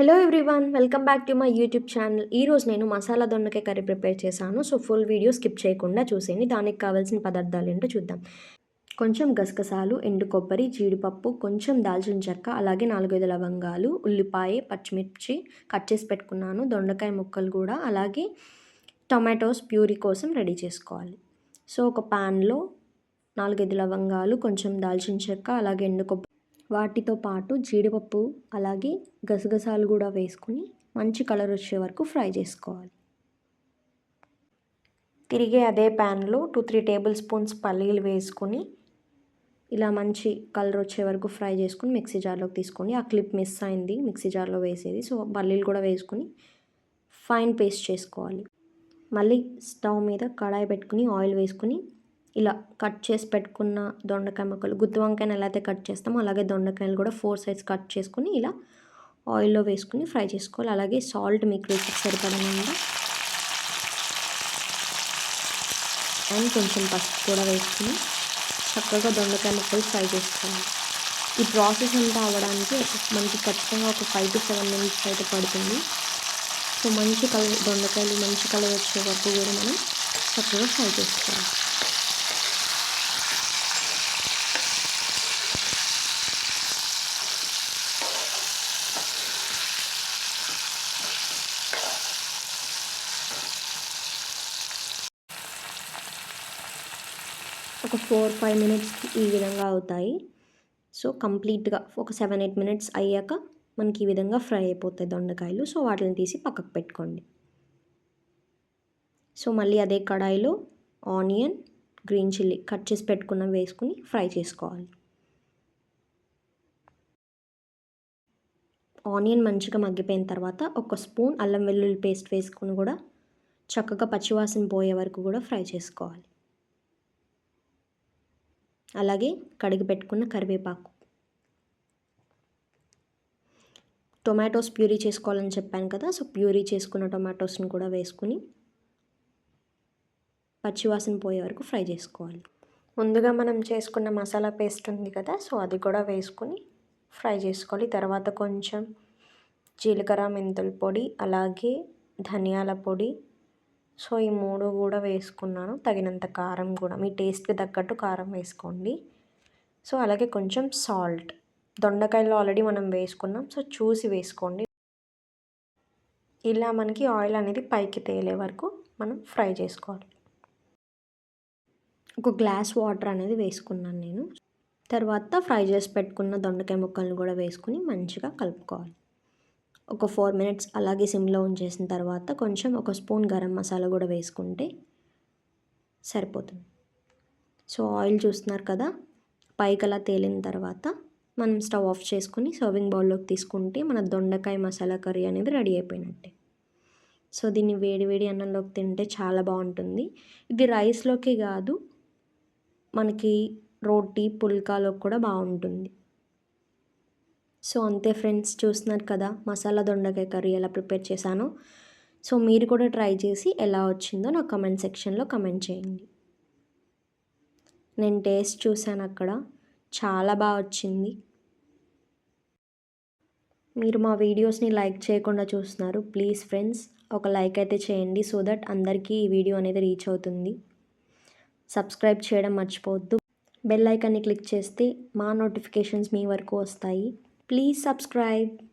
Hello everyone welcome back to my YouTube channel ఈరోజు నేను మసాలా దొండకాయ కర్రీ ప్రిపేర్ చేశాను. సో ఫుల్ వీడియో స్కిప్ చేయకుండా చూసేయండి. దానికి కావాల్సిన పదార్థాలు ఏంటో చూద్దాం. కొంచెం గసగసాలు ఎండు కొబ్బరి జీడిపప్పు కొంచెం దాల్చిన చెక్క అలాగే నాలుగైదు లవంగాలు ఉల్లిపాయ పచ్చిమిర్చి కట్ చేసి పెట్టుకున్నాను. దొండకాయ ముక్కలు కూడా అలాగే టొమాటోస్ ప్యూరీ కోసం రెడీ చేసుకోవాలి. సో ఒక ప్యాన్లో నాలుగైదు లవంగాలు కొంచెం దాల్చిన చెక్క అలాగే ఎండు కొబ్బరి వాటితో పాటు జీడిపప్పు అలాగే గసగసాలు కూడా వేసుకుని మంచి కలర్ వచ్చే వరకు ఫ్రై చేసుకోవాలి. తిరిగి అదే ప్యాన్లో టూ త్రీ టేబుల్ స్పూన్స్ పల్లీలు వేసుకొని ఇలా మంచి కలర్ వచ్చే వరకు ఫ్రై చేసుకుని మిక్సీ జార్లోకి తీసుకోండి. ఆ క్లిప్ మిస్ అయింది మిక్సీ జార్లో వేసేది. సో పల్లీలు కూడా వేసుకుని ఫైన్ పేస్ట్ చేసుకోవాలి. మళ్ళీ స్టవ్ మీద కడాయి పెట్టుకుని ఆయిల్ వేసుకుని ఇలా కట్ చేసి పెట్టుకున్న దొండకాయ ముక్కలు గుత్తి వంకాయని ఎలా అయితే కట్ చేస్తామో అలాగే దొండకాయలు కూడా ఫోర్ సైడ్స్ కట్ చేసుకుని ఇలా ఆయిల్లో వేసుకుని ఫ్రై చేసుకోవాలి. అలాగే సాల్ట్ మీకు రుచికి సరిపడినంత అండ్ కొంచెం పసుపు కూడా వేసుకుని చక్కగా దొండకాయ ముక్కలు ఫ్రై చేసుకోవాలి. ఈ ప్రాసెస్ అంతా అవ్వడానికి మనకి ఖచ్చితంగా ఒక ఫైవ్ టు సెవెన్ మినిట్స్ అయితే పడుతుంది. సో మంచి కలర్ దొండకాయలు మంచి కలర్ వచ్చే వరకు కూడా మనం చక్కగా ఫ్రై చేసుకోవాలి. ఒక ఫోర్ ఫైవ్ మినిట్స్ ఈ విధంగా అవుతాయి. సో కంప్లీట్గా ఒక సెవెన్ ఎయిట్ మినిట్స్ అయ్యాక మనకి ఈ విధంగా ఫ్రై అయిపోతాయి దొండకాయలు. సో వాటిని తీసి పక్కకు పెట్టుకోండి. సో మళ్ళీ అదే కడాయిలో ఆనియన్ గ్రీన్ చిల్లీ కట్ చేసి పెట్టుకున్న వేసుకుని ఫ్రై చేసుకోవాలి. ఆనియన్ మంచిగా మగ్గిపోయిన తర్వాత ఒక స్పూన్ అల్లం వెల్లుల్లి పేస్ట్ వేసుకుని కూడా చక్కగా పచ్చివాసన పోయే వరకు కూడా ఫ్రై చేసుకోవాలి. అలాగే కడిగి పెట్టుకున్న కరివేపాకు. టొమాటోస్ ప్యూరీ చేసుకోవాలని చెప్పాను కదా సో ప్యూరీ చేసుకున్న టొమాటోస్ని కూడా వేసుకుని పచ్చివాసన పోయే వరకు ఫ్రై చేసుకోవాలి. ముందుగా మనం చేసుకున్న మసాలా పేస్ట్ ఉంది కదా సో అది కూడా వేసుకుని ఫ్రై చేసుకోవాలి. తర్వాత కొంచెం జీలకర్ర మెంతుల పొడి అలాగే ధనియాల పొడి సో ఈ మూడు కూడా వేసుకున్నాను. తగినంత కారం కూడా. మీ టేస్ట్కి తగ్గట్టు కారం వేసుకోండి. సో అలాగే కొంచెం సాల్ట్. దొండకాయలు ఆల్రెడీ మనం వేసుకున్నాం. సో చూసి వేసుకోండి. ఇలా మనకి ఆయిల్ అనేది పైకి తేలే వరకు మనం ఫ్రై చేసుకోవాలి. ఒక గ్లాస్ వాటర్ అనేది వేసుకున్నాను నేను. తర్వాత ఫ్రై చేసి పెట్టుకున్న దొండకాయ ముక్కలను కూడా వేసుకుని మంచిగా కలుపుకోవాలి. ఒక ఫోర్ మినిట్స్ అలాగే సిమ్లో ఉంచేసిన తర్వాత కొంచెం ఒక స్పూన్ గరం మసాలా కూడా వేసుకుంటే సరిపోతుంది. సో ఆయిల్ చూస్తున్నారు కదా? పైకి అలా తేలిన తర్వాత మనం స్టవ్ ఆఫ్ చేసుకుని సర్వింగ్ బౌల్లోకి తీసుకుంటే మన దొండకాయ మసాలా కర్రీ అనేది రెడీ అయిపోయినట్టే. సో దీన్ని వేడి వేడి అన్నంలోకి తింటే చాలా బాగుంటుంది. ఇది రైస్లోకి కాదు మనకి రోటీ పుల్కాలో కూడా బాగుంటుంది. సో అంతే ఫ్రెండ్స్ చూస్తున్నారు కదా మసాలా దొండకాయ కర్రీ ఎలా ప్రిపేర్ చేశానో. సో మీరు కూడా ట్రై చేసి ఎలా వచ్చిందో నాకు కమెంట్ సెక్షన్లో కమెంట్ చేయండి. నేను టేస్ట్ చూశాను అక్కడ చాలా బాగా వచ్చింది. మీరు మా వీడియోస్ని లైక్ చేయకుండా చూస్తున్నారు ప్లీజ్ ఫ్రెండ్స్ ఒక లైక్ అయితే చేయండి సో దట్ అందరికీ ఈ వీడియో అనేది రీచ్ అవుతుంది. సబ్స్క్రైబ్ చేయడం మర్చిపోవద్దు. బెల్ ఐకాన్ని క్లిక్ చేస్తే మా నోటిఫికేషన్స్ మీ వరకు వస్తాయి. Please subscribe.